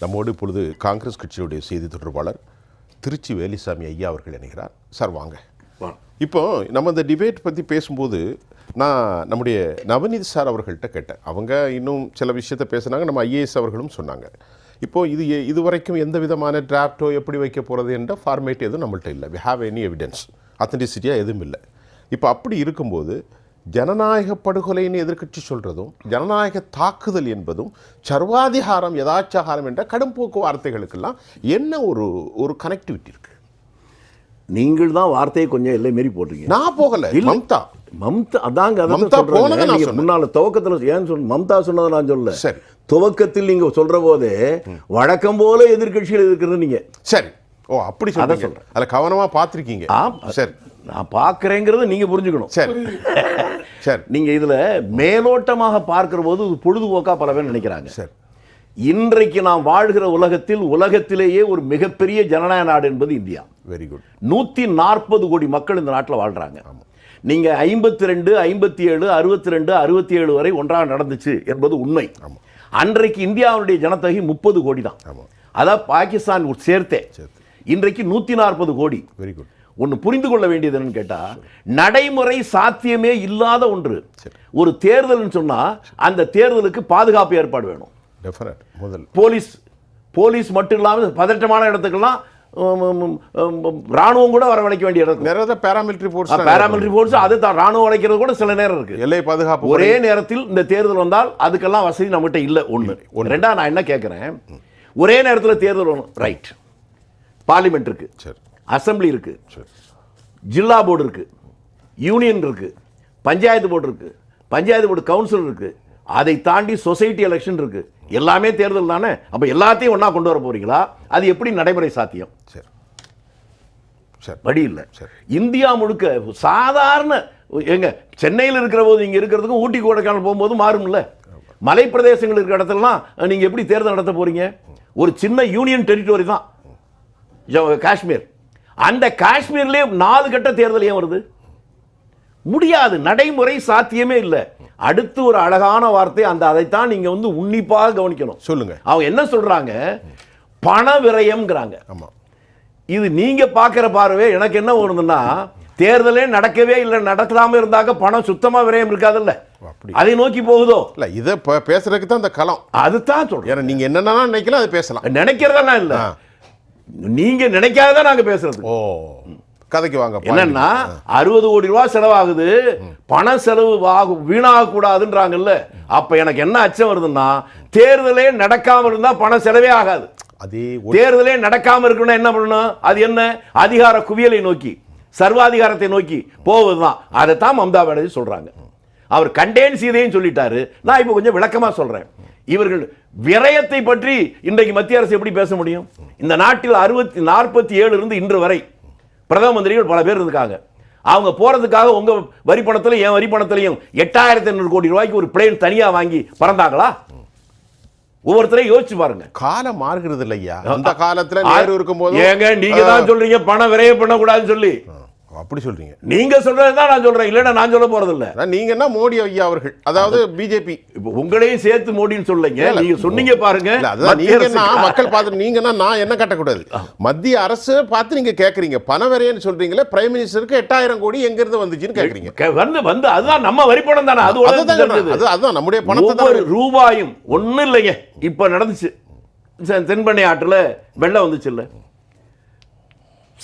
நம்மோடு இப்பொழுது காங்கிரஸ் கட்சியுடைய செய்தி தொடர்பாளர் திருச்சி வேலிசாமி ஐயா அவர்கள் இணைகிறார். சார் வாங்க. இப்போ நம்ம இந்த டிபேட் பற்றி பேசும்போது நான் நம்முடைய நவநீத் சார் அவர்கள்ட்ட கேட்டேன். அவங்க இன்னும் சில விஷயத்தை பேசுனாங்க. நம்ம ஐஏஎஸ் அவர்களும் சொன்னாங்க. இப்போ இது எ- இதுவரைக்கும் எந்த விதமான டிராஃப்டோ எப்படி வைக்க போகிறது என்ற ஃபார்மேட் எதுவும் நம்மள்ட்ட இல்லை. வி ஹாவ் எனி எவிடன்ஸ் அத்தன்டிசிட்டியாக எதுவும் இல்லை. இப்போ அப்படி இருக்கும்போது ஜனநாயக படுகொலைன்னு எதிர்க்கட்சி சொல்கிறதும் ஜனநாயக தாக்குதல் என்பதும் சர்வாதிகாரம் யதாச்சாகாரம் என்ற கடும் போக்கு வார்த்தைகளுக்கெல்லாம் என்ன ஒரு ஒரு கனெக்டிவிட்டி இருக்கு? நீங்கள் தான் வார்த்தையை கொஞ்சம் எல்லை மீறி போட்டிருக்கீங்க. நான் போகல. மம்தா. மம்தா அதாங்க மம்தா சொல்றேங்க. போனதை நான். முன்னால துவக்கத்துல ஏன் சொல் மம்தா சொன்னதை நான் சொல்லல. சரி. துவக்கத்தில் நீங்க சொல்ற போதே வழக்கம் போல எதிர்க்கட்சிகள் இருக்கிறது நீங்க. சரி. ஓ அப்படி சொல்றீங்க. சொல்றேன். அதில் கவனமாக பார்த்துருக்கீங்க. ஆ, சரி. நான் பார்க்கறேங்கிறத நீங்க புரிஞ்சுக்கணும். சரி. சரி. நீங்க இதுல மேலோட்டமாக பார்க்கிற போது இது பொழுதுபோக்கா பல பேர் நினைக்கிறாங்க. சரி. இன்றைக்கு நாம் வாழ்கிற உலகத்தில் உலகத்திலேயே ஒரு மிகப்பெரிய ஜனநாயக நாடு என்பது இந்தியா. வெரி குட் நூற்றி நாற்பது கோடி மக்கள் இந்த நாட்டில் வாழ்றாங்க. நீங்க ஐம்பத்தி ரெண்டு ஐம்பத்தி ஏழு அறுபத்தி ரெண்டு அறுபத்தி ஏழு வரை ஒன்றாக நடந்துச்சு என்பது உண்மை. அன்றைக்கு இந்தியாவுடைய ஜனத்தொகை முப்பது கோடி தான். அதான் பாகிஸ்தான் சேர்த்தே. சேர்த்து. இன்றைக்கு நூற்றி நாற்பது கோடி. வெரி குட் ஒன்று புரிந்து கொள்ள வேண்டியது என்னன்னு கேட்டா நடைமுறை சாத்தியமே இல்லாத ஒன்று. ஒரு தேர்தல்னு சொன்னா அந்த தேர்தலுக்கு பாதுகாப்பு ஏற்பாடு வேணும். முதல். போலீஸ் போலீஸ் மட்டும் இல்லாமல் பதற்றமான இடத்துக்கெல்லாம் ராணுவம் கூட வரவழைக்க வேண்டிய இடத்துக்கு நிறைய பேராமிலிட்டரி ஃபோர்ஸ் பேராமிலிட்டரி ஃபோர்ஸ் அது தான் ராணுவம் அழைக்கிறது கூட சில நேரம் இருக்கு. எல்லை பாதுகாப்பு ஒரே நேரத்தில் இந்த தேர்தல் வந்தால் அதுக்கெல்லாம் வசதி நம்மகிட்ட இல்லை. ஒன்று ரெண்டா நான் என்ன கேட்குறேன் ஒரே நேரத்தில் தேர்தல் வரும். ரைட் பார்லிமெண்ட் இருக்கு. சரி. அசெம்பிளி இருக்கு. சரி. ஜில்லா போர்டு இருக்கு. யூனியன் இருக்கு. பஞ்சாயத்து போர்டு இருக்கு. பஞ்சாயத்து போர்டு கவுன்சில் இருக்கு. அதை தாண்டி சொசைட்டி எலெக்ஷன் இருக்கு. எல்லாமே தேர்தல் தானே? அப்ப எல்லாத்தையும் ஒண்ணா கொண்டு வர போறீங்களா? அது எப்படி நடைமுறை சாத்தியம்? சரி. சரி. வழி இல்லை. சரி. இந்தியா முழுக்க சாதாரண எங்க சென்னையில் இருக்கிற போது இங்க இருக்கிறதுக்கும் ஊட்டி கொடைக்கானல் போகும்போது மாறும்ல. மலை பிரதேசங்கள் இருக்கிற இடத்துலலாம் நீங்க எப்படி தேர்தல் நடத்த போறீங்க? ஒரு சின்ன யூனியன் டெரிட்டரி தான். காஷ்மீர். அந்த காஷ்மீர்லயே நாலு கட்ட தேர்தல் ஏன் வருது? முடியாது நடைமுறை சாத்தியமே இல்லை. அடுத்து ஒரு அழகான வார்த்தை அந்த அதைத்தான் நீங்க வந்து உன்னிப்பாக கவனிக்கணும். சொல்லுங்க. அவங்க என்ன சொல்றாங்க? பண விரயம்ங்கிறாங்க. ஆமா. இது நீங்க பார்க்குற பார்வை எனக்கு என்ன தோணுதுன்னா தேர்தலே நடக்கவே இல்லை நடக்காம இருந்தாக்க பணம் சுத்தமா விரயம் இருக்காதுல்ல. அதை நோக்கி போகுதோ? இல்ல இதை பேசுறதுக்கு தான் இந்த களம். அதுதான் சொல்றேன். நீங்க என்னென்ன நினைக்கலாம் அதை பேசலாம். நினைக்கிறதா இல்ல. நீங்க நினைக்காததான் நாங்க பேசுறது. ஓ கதைக்கு வாங்க. என்னன்னா அறுபது கோடி ரூபாய் செலவாகுது பண செலவு ஆகு வீணாக கூடாதுன்றாங்கல்ல அப்ப எனக்கு என்ன அச்சம் வருதுன்னா தேர்தலே நடக்காம இருந்தா பண செலவே ஆகாது. அதே தேர்தலே நடக்காம இருக்கணும் என்ன பண்ணணும்? அது என்ன? அதிகார குவியலை நோக்கி சர்வாதிகாரத்தை நோக்கி போவதுதான். அதைத்தான் மம்தா பானர்ஜி சொல்றாங்க. அவர் கண்டேன் சீதையும் சொல்லிட்டாரு. நான் இப்போ கொஞ்சம் விளக்கமா சொல்றேன். இவர்கள் விரயத்தை பற்றி இன்றைக்கு மத்திய அரசு எப்படி பேச முடியும்? இந்த நாட்டில் அறுபத்தி நாற்பத்தி ஏழு இருந்து இன்று வரை பிரதம மந்திரிகள் பல பேர் இருக்காங்க. அவங்க போறதுக்காக உங்க வரி பணத்திலையும் என் வரி பணத்திலையும் எட்டாயிரத்தி ஐநூறு கோடி ரூபாய்க்கு ஒரு பிளேன் தனியா வாங்கி பறந்தாங்களா? ஒவ்வொருத்தரையும் யோசிச்சு பாருங்க. காலம் மாறுகிறது இல்லையா அந்த காலத்துல நேரு இருக்கும்போது ஏங்க நீங்க தான் சொல்றீங்க பணம் விரைய பண்ண கூடாதுன்னு சொல்லி அப்படி சொல்றீங்க. நீங்க சொல்றது தான் நான் சொல்றேன். இல்லைன்னா நான் சொல்ல போறது இல்ல அதான் நீங்க என்ன மோடி ஐயா அவர்கள்? அதாவது பிஜேபி. இப்போ உங்களையும் சேர்த்து மோடின்னு சொல்லுங்க. நீங்க சொன்னீங்க பாருங்க. நீங்க அரசு- மக்கள் பார்த்து நீங்கன்னா நான் என்ன கட்டக்கூடாது? மத்திய அரசு பார்த்து நீங்க கேக்குறீங்க. பண விரையன்னு சொல்றீங்களே பிரைம் மினிஸ்டருக்கு எட்டாயிரம் கோடி எங்க இருந்து வந்துச்சுன்னு கேக்குறீங்க. க- வந்து வந்து அதுதான் நம்ம வரி பணம் தானே. அது. அது அதுதான் நம்முடைய பணத்தை ரூபாயும் ஒண்ணும் இல்லைங்க. இப்ப நடந்துச்சு. தென்பெண்ணை ஆற்றுல வெள்ளம் வந்துச்சு இல்ல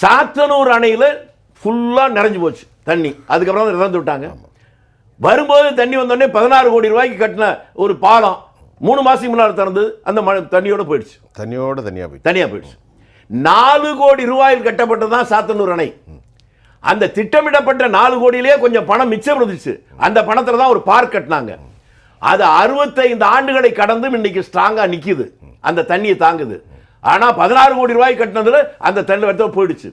சாத்தனூர் அணையில ஃபுல்லா நிறைஞ்சு போச்சு தண்ணி. அதுக்கப்புறம் தான் திறந்து விட்டாங்க. வரும்போது தண்ணி வந்தோடனே பதினாறு கோடி ரூபாய்க்கு கட்டின ஒரு பாலம் மூணு மாசத்துக்கு முன்னாடி திறந்து அந்த மழை தண்ணியோட போயிடுச்சு. தண்ணியோட தனியா போய் தனியா போயிடுச்சு. நாலு கோடி ரூபாயில் கட்டப்பட்டது தான் சாத்தனூர் அணை. அந்த திட்டமிடப்பட்ட நாலு கோடியிலேயே கொஞ்சம் பணம் மிச்சம் இருந்துச்சு. அந்த பணத்துல தான் ஒரு பார்க் கட்டினாங்க. அது அறுபத்தைந்து ஆண்டுகளை கடந்தும் இன்னைக்கு ஸ்ட்ராங்கா நிக்குது. அந்த தண்ணியை தாங்குது. ஆனா பதினாறு கோடி ரூபாய் கட்டினதுல அந்த தண்ணி இடத்துல போயிடுச்சு.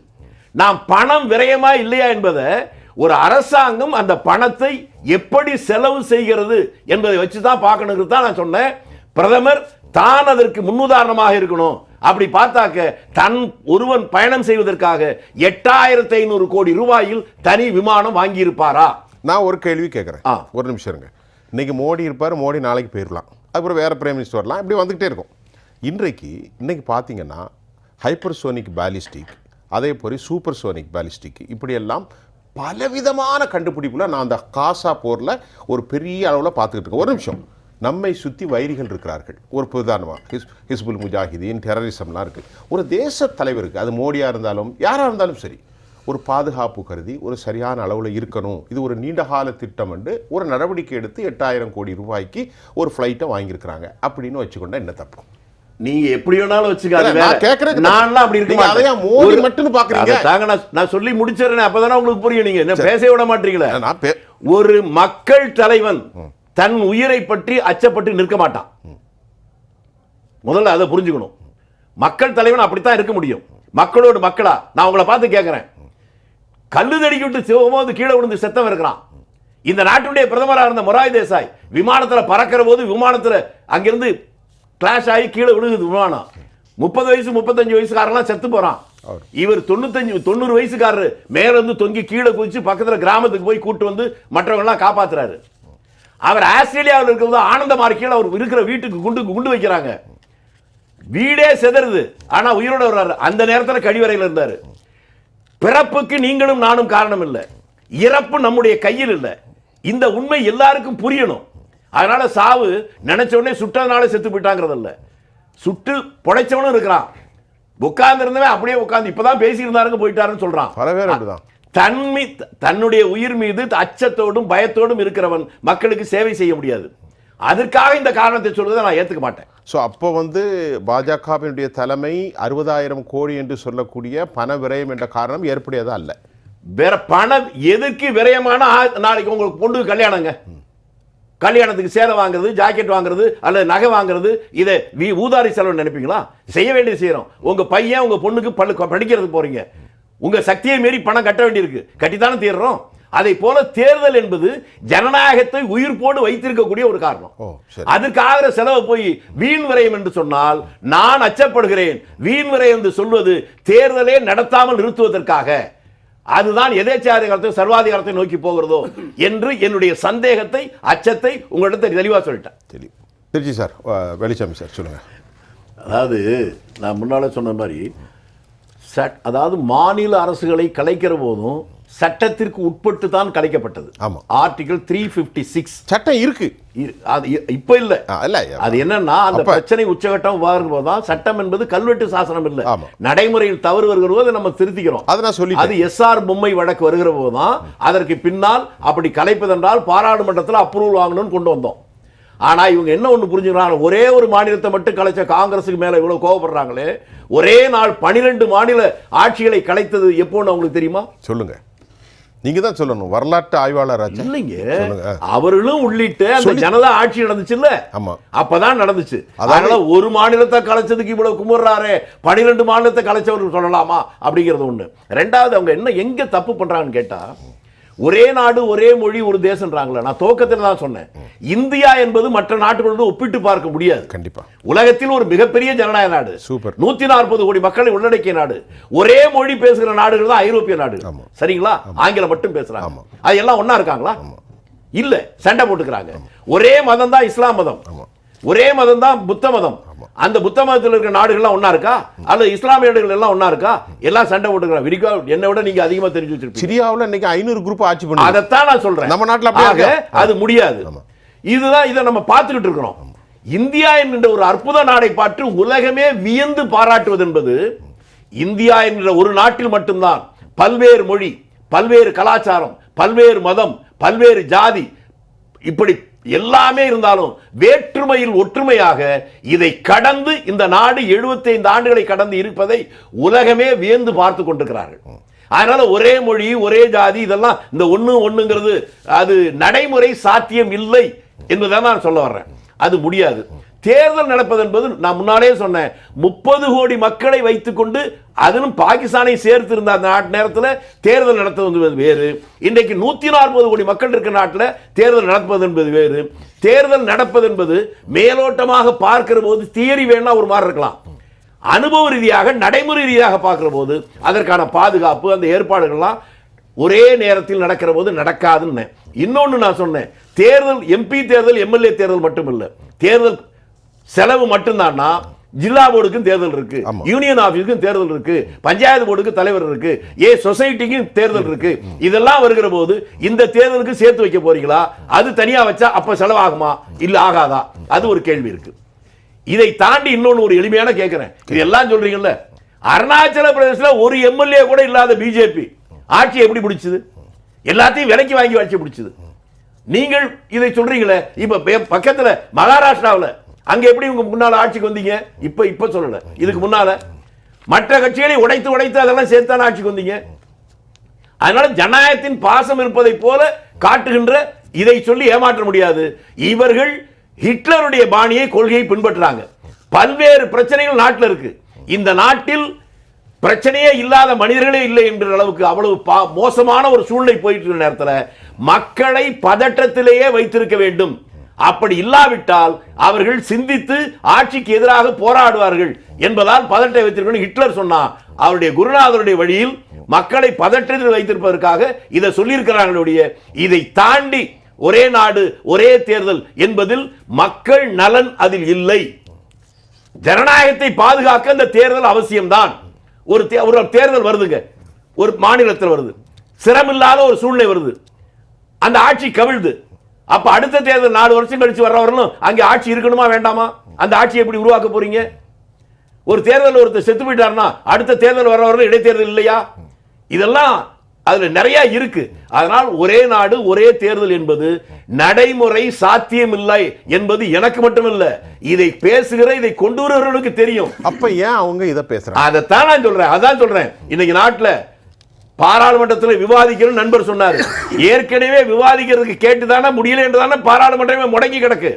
நாம் பணம் விரயமா இல்லையா என்பதை ஒரு அரசாங்கம் அந்த பணத்தை எப்படி செலவு செய்கிறது என்பதை வச்சு தான் பார்க்கணுங்கிறது தான் நான் சொன்னேன். பிரதமர் தான் அதற்கு முன்னுதாரணமாக இருக்கணும். அப்படி பார்த்தாக்க தன் ஒருவன் பயணம் செய்வதற்காக எட்டாயிரத்தி ஐநூறு கோடி ரூபாயில் தனி விமானம் வாங்கியிருப்பாரா? நான் ஒரு கேள்வி கேட்குறேன். ஆ. ஒரு நிமிஷம் இருங்க. இன்னைக்கு மோடி இருப்பார் மோடி நாளைக்கு போயிடலாம் அதுக்கப்புறம் வேற பிரைம் மினிஸ்டர் வரலாம். இப்படி வந்துகிட்டே இருக்கும். இன்றைக்கு இன்னைக்கு பார்த்தீங்கன்னா ஹைப்பர்சோனிக் பேலிஸ்டிக் அதே போல் சூப்பர் சோனிக் பேலிஸ்டிக் இப்படியெல்லாம் பலவிதமான கண்டுபிடிப்புல நான் அந்த காசா போரில் ஒரு பெரிய அளவில் பார்த்துக்கிட்டு இருக்கேன். ஒரு நிமிஷம். நம்மை சுற்றி வைரிகள் இருக்கிறார்கள். ஒரு பிரதானமாக ஹிஸ் ஹிஸ்புல் முஜாஹிதீன் டெரரிசம்லாம் இருக்குது ஒரு தேச தலைவருக்கு அது மோடியாக இருந்தாலும் யாராக இருந்தாலும் சரி ஒரு பாதுகாப்பு கருதி ஒரு சரியான அளவில் இருக்கணும். இது ஒரு நீண்டகால திட்டம் என்று ஒரு நடவடிக்கை எடுத்து எட்டாயிரம் கோடி ரூபாய்க்கு ஒரு ஃப்ளைட்டை வாங்கியிருக்கிறாங்க. அப்படின்னு வச்சுக்கொண்டா என்ன தப்பு? நீங்க எப்படி வேணாலும் வச்சுக்க அது இல்ல, வேற. நான் கேட்கறதுக்கு நான்லாம் அப்படி இருக்க நீங்க மாட்டேன். அதையா மோடி மட்டும்னு பார்க்கறீங்க? அதைத்தாங்க நான் நான் சொல்லி முடிச்சிடுறேன் அப்பதானே உங்களுக்கு புரியும் நீங்க. என்ன பேச விட மாட்டீங்களே. ஒரு மக்கள் தலைவன் தன் உயிரை பற்றி அச்சப்பட்டு நிற்க மாட்டான். முதல்ல அதை புரிஞ்சுக்கணும். மக்கள் தலைவன் அப்படித்தான் இருக்க முடியும். மக்களோடு மக்களா? நான் உங்களை பார்த்து கேட்கிறேன் கல்லு தடிக்கி விட்டு சிவமோது கீழே விழுந்து செத்தவன் இருக்கிறான். இந்த நாட்டுடைய பிரதமராக இருந்த மொராய் தேசாய் விமானத்துல பறக்கிற போது விமானத்துல அங்கிருந்து கிளாஷ் ஆகி கீழே விழுகுது விமானம். முப்பது வயசு முப்பத்தஞ்சு வயசுக்காரெல்லாம் செத்து போறான். இவர் தொண்ணூத்தஞ்சு தொண்ணூறு வயசுக்காரரு. மேல இருந்து தொங்கி கீழே குதிச்சு பக்கத்துல கிராமத்துக்கு போய் கூட்டு வந்து மற்றவங்க எல்லாம் காப்பாத்துறாரு. அவர் ஆஸ்திரேலியாவில் இருக்கிறது ஆனந்தமாரி கீழே அவர் இருக்கிற வீட்டுக்கு குண்டு குண்டு வைக்கிறாங்க. வீடே செதறுது. ஆனா உயிரோட வர்றாரு. அந்த நேரத்துல கழிவறையில் இருந்தாரு. பிறப்புக்கு நீங்களும் நானும் காரணம் இல்லை. இறப்பு நம்முடைய கையில் இல்லை. இந்த உண்மை எல்லாருக்கும் புரியணும். அதனால சாவு நினைச்ச உடனே சுட்டதுனால செத்து போயிட்டாங்கிறது இல்ல. சுட்டு பொழைச்சவனும் இருக்கிறான். உட்கார்ந்து இருந்தவன் அப்படியே உட்கார்ந்து இப்பதான் பேசியிருந்தாருங்க போயிட்டாருன்னு சொல்றான். பல பேர் அப்படிதான். தன்மி தன்னுடைய உயிர் மீது அச்சத்தோடும் பயத்தோடும் இருக்கிறவன் மக்களுக்கு சேவை செய்ய முடியாது. அதற்காக இந்த காரணத்தை சொல்வதை நான் ஏத்துக்க மாட்டேன். ஸோ அப்போ வந்து பாஜகவினுடைய தலைமை அறுபதாயிரம் கோடி என்று சொல்லக்கூடிய பண விரயம் என்ற காரணம் ஏற்புடையதா அல்ல. வேற பணம் எதுக்கு விரயமான நாளைக்கு உங்களுக்கு பொண்ணு கல்யாணங்க? கல்யாணத்துக்கு சேலை வாங்குறது ஜாக்கெட் வாங்குறது அல்லது நகை வாங்குறது இதை வி ஊதாரி செலவு நினைப்பீங்களா? செய்ய வேண்டியது செய்யறோம். உங்க பையன் உங்க பொண்ணுக்கு பள்ளு படிக்கிறதுக்கு போறீங்க. உங்க சக்தியை மீறி பணம் கட்ட வேண்டியிருக்கு. கட்டித்தானே தீர்றோம். அதை போல தேர்தல் என்பது ஜனநாயகத்தை உயிர்ப்போடு வைத்திருக்கக்கூடிய ஒரு காரணம். சரி. அதுக்காக செலவு போய் வீண் விரயம் என்று சொன்னால் நான் அச்சப்படுகிறேன். வீண் விரயம் என்று சொல்வது தேர்தலே நடத்தாமல் நிறுத்துவதற்காக. அதுதான் எதேச்சாதிகாரத்தை சர்வாதிகாரத்தை நோக்கி போகிறதோ என்று என்னுடைய சந்தேகத்தை அச்சத்தை உங்களிடத்தை தெளிவா சொல்லிட்டேன். சரி திருச்சி சார் வெளிச்சாமி சார் சொல்லுங்க. அதாவது நான் முன்னால சொன்ன மாதிரி சட் அதாவது மாநில அரசுகளை கலைக்கிற போதும் சட்டத்திற்கு உட்பட்டு தான் கலைக்கப்பட்டது. ஆமா. ஆர்டிகல் த்ரீ பிப்டி சிக்ஸ் சட்டம் இருக்கு. அது இப்ப இல்லை. இல்ல அது என்னன்னா அந்த பிரச்சனை உச்சகட்டம் வரும்போது சட்டம் என்பது கல்வெட்டு சாசனம் இல்ல. நடைமுறையில் தவறு வருகிற போது நம்ம திருத்திக்கிறோம். அதை நான் சொல்லிட்டேன். அது எஸ்ஆர் பொம்மை வழக்கு வருகிற போதுதான் அதற்கு பின்னால் அப்படி கலைப்பதென்றால் பாராளுமன்றத்தில் அப்ரூவல் வாங்கணும்னு கொண்டு வந்தோம். ஆனா இவங்க என்ன ஒண்ணு புரிஞ்சுக்கிறாங்க? ஒரே ஒரு மாநிலத்தை மட்டும் கலைச்ச காங்கிரஸுக்கு மேல இவ்வளவு கோவப்படுறாங்களே? ஒரே நாள் பனிரெண்டு மாநில ஆட்சிகளை கலைத்தது எப்போன்னு அவங்களுக்கு தெரியுமா? சொல்லுங்க. நீங்க தான் சொல்லணும். வரலாற்று ஆய்வாளர் இல்லைங்க. அவர்களும் உள்ளிட்டு அந்த ஜனதா ஆட்சி நடந்துச்சு இல்ல ஆமா. அப்பதான் நடந்துச்சு. அதனால ஒரு மாநிலத்தை கலைச்சதுக்கு இவ்வளவு குமுறாரே பனிரெண்டு மாநிலத்தை கலைச்சவர் சொல்லலாமா? அப்படிங்கிறது ஒண்ணு. ரெண்டாவது அவங்க என்ன எங்க தப்பு பண்றாங்கன்னு கேட்டா ஒரே நாடு ஒரே மொழி ஒரு தேசம்ன்றாங்களே நான் துவக்கத்தில் தான் சொன்னேன். இந்தியா என்பது மற்ற நாட்டுகளோடு ஒப்பிட்டு பார்க்க முடியாது. கண்டிப்பா. உலகத்தில் ஒரு மிகப்பெரிய ஜனநாயக நாடு. சூப்பர். நூத்தி நாற்பது கோடி மக்களை உள்ளடக்கிய நாடு. ஒரே மொழி பேசுகிற நாடுகள் தான் ஐரோப்பிய நாடு. சரிங்களா? ஆங்கிலம் மட்டும் பேசுறாங்க. அது எல்லாம் ஒண்ணா இருக்காங்களா? இல்ல சண்டை போட்டுக்கிறாங்க. ஒரே மதம் தான் இஸ்லாம் மதம். ஒரே மதம் தான் புத்த மதம். அந்த புத்த மதத்தில் இருக்கிற நாடுகள்லாம் ஒண்ணா இருக்கா? அல்லது இஸ்லாமிய நாடுகள் எல்லாம் ஒண்ணா இருக்கா? எல்லாம் சண்டை போட்டுக்கிறாங்க. விரிக்கா என்னை விட நீங்க அதிகமா தெரிஞ்சு வச்சிருப்பீங்க. சிரியாவுல இன்னைக்கு ஐநூறு குரூப் ஆட்சி பண்ணுது. அதைத்தான் நான் சொல்றேன். நம்ம நாட்டுல அப்படியே? அது முடியாது. இதுதான் இதை நம்ம பார்த்துக்கிட்டு இருக்கிறோம். இந்தியா என்கின்ற ஒரு அற்புத நாடை பார்த்து உலகமே வியந்து பாராட்டுவது என்பது இந்தியா என்கிற ஒரு நாட்டில் மட்டும்தான். பல்வேறு மொழி பல்வேறு கலாச்சாரம் பல்வேறு மதம் பல்வேறு ஜாதி இப்படி எல்லாமே இருந்தாலும் வேற்றுமையில் ஒற்றுமையாக இதை கடந்து இந்த நாடு 75 ஆண்டுகளை கடந்து இருப்பதை உலகமே வியந்து பார்த்து கொண்டிருக்கிறார்கள். அதனால ஒரே மொழி ஒரே ஜாதி இதெல்லாம் இந்த ஒன்று ஒண்ணுங்கிறது அது நடைமுறை சாத்தியம் இல்லை என்பதை நான் சொல்ல வர்றேன். அது முடியாது. தேர்தல் நடப்பது என்பது நான் முன்னாலே சொன்னேன். முப்பது கோடி மக்களை வைத்துக்கொண்டு அதிலும் பாகிஸ்தானை சேர்த்து இருந்த அந்த நாட்டு நேரத்தில் தேர்தல் நடத்துவது என்பது வேறு. இன்றைக்கு நூத்தி நாற்பது கோடி மக்கள் இருக்கிற நாட்டில் தேர்தல் நடப்பது என்பது வேறு. தேர்தல் நடப்பது என்பது மேலோட்டமாக பார்க்கிற போது தியரி வேணா ஒரு மாதிரி இருக்கலாம். அனுபவ ரீதியாக நடைமுறை ரீதியாக பார்க்கிற போது அதற்கான பாதுகாப்பு அந்த ஏற்பாடுகள்லாம் ஒரே நேரத்தில் நடக்கிற போது நடக்காதுன்னு. இன்னொன்னு நான் சொன்னேன். தேர்தல் எம்பி தேர்தல் எம்எல்ஏ தேர்தல் மட்டும் இல்லை தேர்தல் செலவு மட்டும்தான்னா ஜில்லா போர்டுக்கும் தேர்தல் இருக்கு. யூனியன் ஆபீஸுக்கும் தேர்தல் இருக்கு. பஞ்சாயத்து போர்டுக்கு தலைவர் இருக்கு. ஏ சொசைட்டிக்கும் தேர்தல் இருக்கு. இதெல்லாம் வருகிற போது இந்த தேர்தலுக்கு சேர்த்து வைக்க போறீங்களா? அது தனியா வச்சா அப்ப செலவாகுமா? இல்ல ஆகாதா? அது ஒரு கேள்வி இருக்கு. இதை தாண்டி இன்னொன்னு ஒரு எளிமையான கேட்கிறேன் இது எல்லாம் சொல்றீங்கல்ல. அருணாச்சல பிரதேசத்துல ஒரு எம்எல்ஏ கூட இல்லாத பிஜேபி. ஆட்சி எப்படி பிடிச்சது எல்லாத்தையும் விலைக்கு வாங்கி ஆட்சி பிடிச்சது நீங்கள் இதை சொல்றீங்களே? இப்ப பக்கத்துல மகாராஷ்டிராவுல அங்க எப்படி உங்க முன்னால ஆட்சிக்கு வந்தீங்க? இப்ப இப்ப சொல்லல. இதுக்கு முன்னால மற்ற கட்சிகளை உடைத்து உடைத்து அதெல்லாம் சேர்த்தான ஆட்சிக்கு வந்தீங்க? அதனால ஜனநாயகத்தின் பாசம் இருப்பதை போல காட்டுகின்ற இதை சொல்லி ஏமாற்ற முடியாது. இவர்கள் ஹிட்லருடைய பாணியை கொள்கையை பின்பற்றுறாங்க பல்வேறு பிரச்சனைகள் நாட்டில் இருக்கு. இந்த நாட்டில் பிரச்சனையே இல்லாத மனிதர்களே இல்லை என்கிற அளவுக்கு அவ்வளவு பா- மோசமான ஒரு சூழ்நிலை போயிட்டு இருக்கிற நேரத்தில் மக்களை பதற்றத்திலேயே வைத்திருக்க வேண்டும். அப்படி இல்லாவிட்டால் அவர்கள் சிந்தித்து ஆட்சிக்கு எதிராக போராடுவார்கள் என்பதால் பதட்டை வைத்திருக்கணும் ஹிட்லர் சொன்னா அவருடைய குருநாதருடைய வழியில் மக்களை பதற்றத்தில் வைத்திருப்பதற்காக இதை சொல்லியிருக்கிறார்களுடைய இதை தாண்டி ஒரே நாடு ஒரே தேர்தல் என்பதில் மக்கள் நலன் அதில் இல்லை. ஜனநாயகத்தை பாதுகாக்க இந்த தேர்தல் அவசியம்தான். ஒரு தே- ஒரு தேர்தல் வருதுங்க. ஒரு மாநிலத்தில் வருது. சிரமில்லாத ஒரு சூழ்நிலை வருது. அந்த ஆட்சி கவிழ்து அப்ப அடுத்த தேர்தல் நாலு வருஷம் கழிச்சு வர்றவர்களும் அங்கே ஆட்சி இருக்கணுமா வேண்டாமா? அந்த ஆட்சியை எப்படி உருவாக்க போறீங்க? ஒரு தேர்தல் ஒருத்தர் செத்து போயிட்டாருன்னா அடுத்த தேர்தல் வர்றவர்கள் இடைத்தேர்தல் இல்லையா? இதெல்லாம் அதுல நிறைய இருக்கு. அதனால் ஒரே நாடு ஒரே தேர்தல் என்பது நடைமுறை சாத்தியமில்லை என்பது எனக்கு மட்டுமல்ல. இதை பேசுகிற இதை கொண்டு வருகிறவர்களுக்கு தெரியும். அப்ப ஏன் அவங்க இதை பேசுறாங்க? அதைத்தான் நான் சொல்றேன் அதான் சொல்றேன். இன்னைக்கு நாட்டுல பாராளுமன்றத்தில் விவாதிக்கணும் நண்பர் சொன்னாரு. ஏற்கனவே விவாதிக்கிறதுக்கு கேட்டுதானே முடியல என்றுதானே பாராளுமன்றமே முடங்கி கிடக்கு.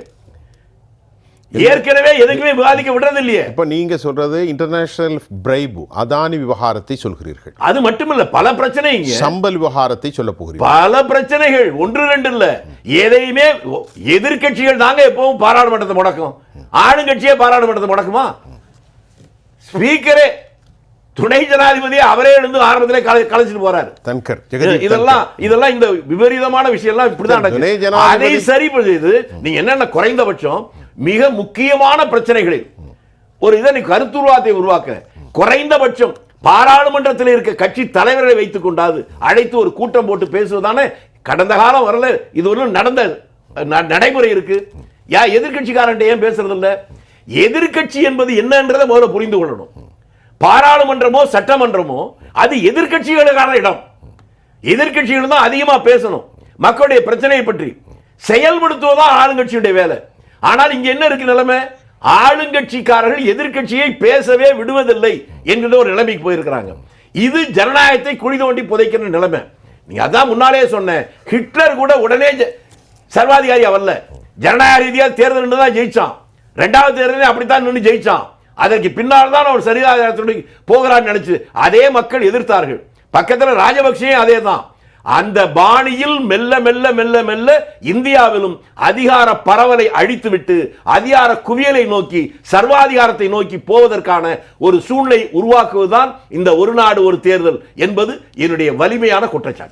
ஏற்கனவே எதுக்குமே விவாதிக்க விடுறது இல்லையே இப்ப நீங்க சொல்றது இன்டர்நேஷனல் பிரைபு அதானி விவகாரத்தை சொல்கிறீர்கள். அது மட்டுமில்ல பல பிரச்சனை சம்பல் விவகாரத்தை சொல்ல போகிறீர்கள். பல பிரச்சனைகள் ஒன்று ரெண்டு இல்ல எதையுமே எதிர்க்கட்சிகள் தாங்க எப்பவும் பாராளுமன்றத்தை முடக்கும். ஆளுங்கட்சியே பாராளுமன்றத்தை முடக்குமா? ஸ்பீக்கரே துணை ஜனாதிபதி அவரே எழுந்து ஆரம்பத்திலே கலை கலைச்சிட்டு போறாரு. தன்கர் இதெல்லாம் இதெல்லாம் இந்த விபரீதமான விஷயம் எல்லாம் இப்படிதான் அதை சரி செய்து நீங்க என்னென்ன குறைந்தபட்சம் மிக முக்கியமான பிரச்சனைகளில் ஒரு இதை நீ கருத்துருவாத்தை உருவாக்க குறைந்தபட்சம் பாராளுமன்றத்தில் இருக்க கட்சி தலைவர்களை வைத்துக் கொண்டாது அழைத்து ஒரு கூட்டம் போட்டு பேசுவதானே கடந்த காலம் வரல இது ஒரு நடந்த நடைமுறை இருக்கு. யா எதிர்க்கட்சிக்காரன் ஏன் பேசுறது இல்ல எதிர்க்கட்சி என்பது என்னன்றதை முதல்ல புரிந்து கொள்ளணும். பாராளுமன்றமோ சட்டமன்றமோ அது எதிர்க்கட்சிகளுக்கான இடம். எதிர்கட்சிகள் தான் அதிகமாக பேசணும். மக்களுடைய பிரச்சனையை பற்றி. செயல்படுத்துவதான் ஆளுங்கட்சியுடைய வேலை. ஆனால் இங்க என்ன இருக்கு நிலைமை? ஆளுங்கட்சிக்காரர்கள் எதிர்க்கட்சியை பேசவே விடுவதில்லை என்கிற ஒரு நிலைமைக்கு போயிருக்கிறாங்க. இது ஜனநாயகத்தை குழி தோண்டி புதைக்கிற நிலைமை. நீங்க அதான் முன்னாலே சொன்னேன் ஹிட்லர் கூட உடனே சர்வாதிகாரி வரல. ஜனநாயக ரீதியாக தேர்தல் தான் ஜெயிச்சான். ரெண்டாவது தேர்தலே அப்படித்தான் நின்று ஜெயிச்சான். அதற்கு பின்னால் தான் அவர் சரியாகத்துடைய போகிறான்னு நினைச்சு அதே மக்கள் எதிர்த்தார்கள். பக்கத்துல ராஜபக்சேயும் அதே தான் அந்த பாணியில் மெல்ல மெல்ல மெல்ல மெல்ல இந்தியாவிலும் அதிகார பரவலை அழித்துவிட்டு அதிகார குவியலை நோக்கி சர்வாதிகாரத்தை நோக்கி போவதற்கான ஒரு சூழ்நிலை உருவாக்குவதுதான் இந்த ஒரு நாடு ஒரு தேர்தல் என்பது என்னுடைய வலிமையான குற்றச்சாட்டு.